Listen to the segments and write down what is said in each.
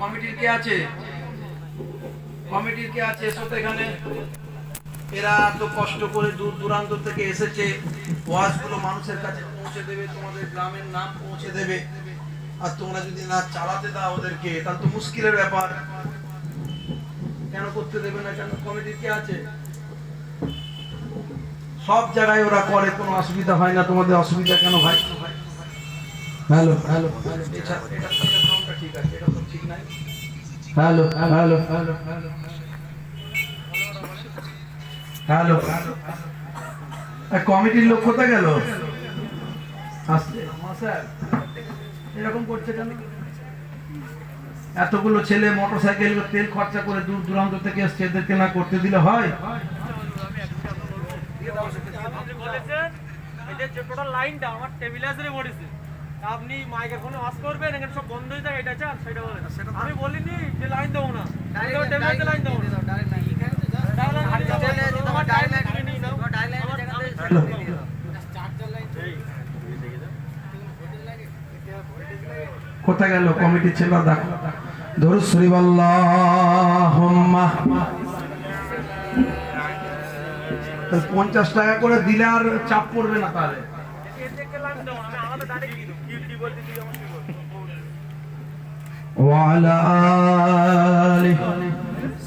কমিটির কে আছে? কমিটির কে আছে? এসো তো এখানে। এরা তো কষ্ট করে দূর দূরান্ত থেকে এসেছে। ওয়াজগুলো মানুষের কাছে পৌঁছে দেবে তোমাদের গ্রামের নাম পৌঁছে দেবে। আর তোমরা যদি না চালাতে দাও ওদেরকে তাহলে তো মুশকিলের ব্যাপার। কেন করতে দেবে না কেন? কমিটির কে আছে? সব জায়গায় ওরা করে কোনো অসুবিধা হয় না। তোমাদের অসুবিধা কেন ভাই? Hello hello. এটা এটা সাউন্ডটা ঠিক আছে এটা তো ঠিক নাই হ্যালো হ্যালো হ্যালো কমিটির লোক কোথায় গেল? এরকম করছে কেন? এতগুলো ছেলে মোটরসাইকেল তেল খরচা করে দূর দূরান্ত থেকে এসছে এদেরকে না করতে দিলে হয়? এটা যে লাইনটা আমার টেবিলে আসলে পড়েছে আপনি মাইকের ফোনে অফ করবেন এখানে সব হয়ে এটা চান সেটা বলেন। আমি বলিনি যে লাইন দেবো না। লাইন দেবো কোথায় গেল কমিটির ছেলে দেখো। ধরু পঞ্চাশ টাকা করে দিলে আর চাপ পড়বে না তাহলে। এদিকে লাইন দেবো না আমি আলাদা ডাইরেক্ট দিয়ে দেবো কি কি বলতে তুই আমার কি বলবো وعلى آله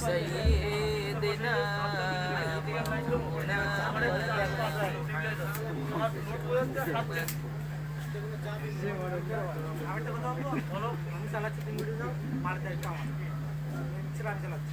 سيدنا আরেকটা কথা বলবো বলো আমি চালাচ্ছি তুমি উঠে যাও মার দায়িত্ব আমার সেটা আমি চালাচ্ছি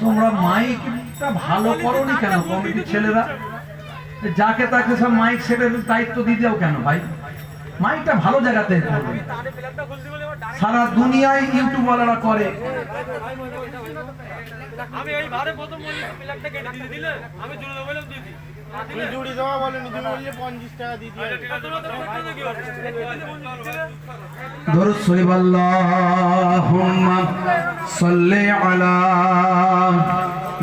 তোমরা মাইকটা ভালো করোনি কেন কমিটির ছেলেরা? যাকে তাকে সব মাইক সেটের দায়িত্ব দিয়ে দাও কেন ভাই? মাইকটা ভালো জায়গাতে সারা দুনিয়ায় ইউটিউবওয়ালারা করে। আমি এই ভারে প্রথম বলি প্লেটটা কেটে দিয়ে দিলে আমি জুড়ে দেবো বলে দিদি জুড়ি দেওয়া বলেনি তুমি বললে পঞ্চাশ টাকা দিয়ে দরুদ শরীফ আল্লাহুম্মা সাল্লি আলা।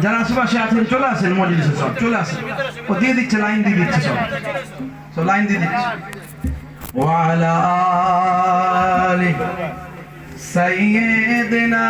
যারা আশেপাশে আছেন চলে আসেন মজলিসে সব চলে আসেন। ও দিয়ে দিচ্ছে লাইন দিয়ে দিচ্ছে সব। সব লাইন দিয়ে দিচ্ছে। وعلى آله سيدنا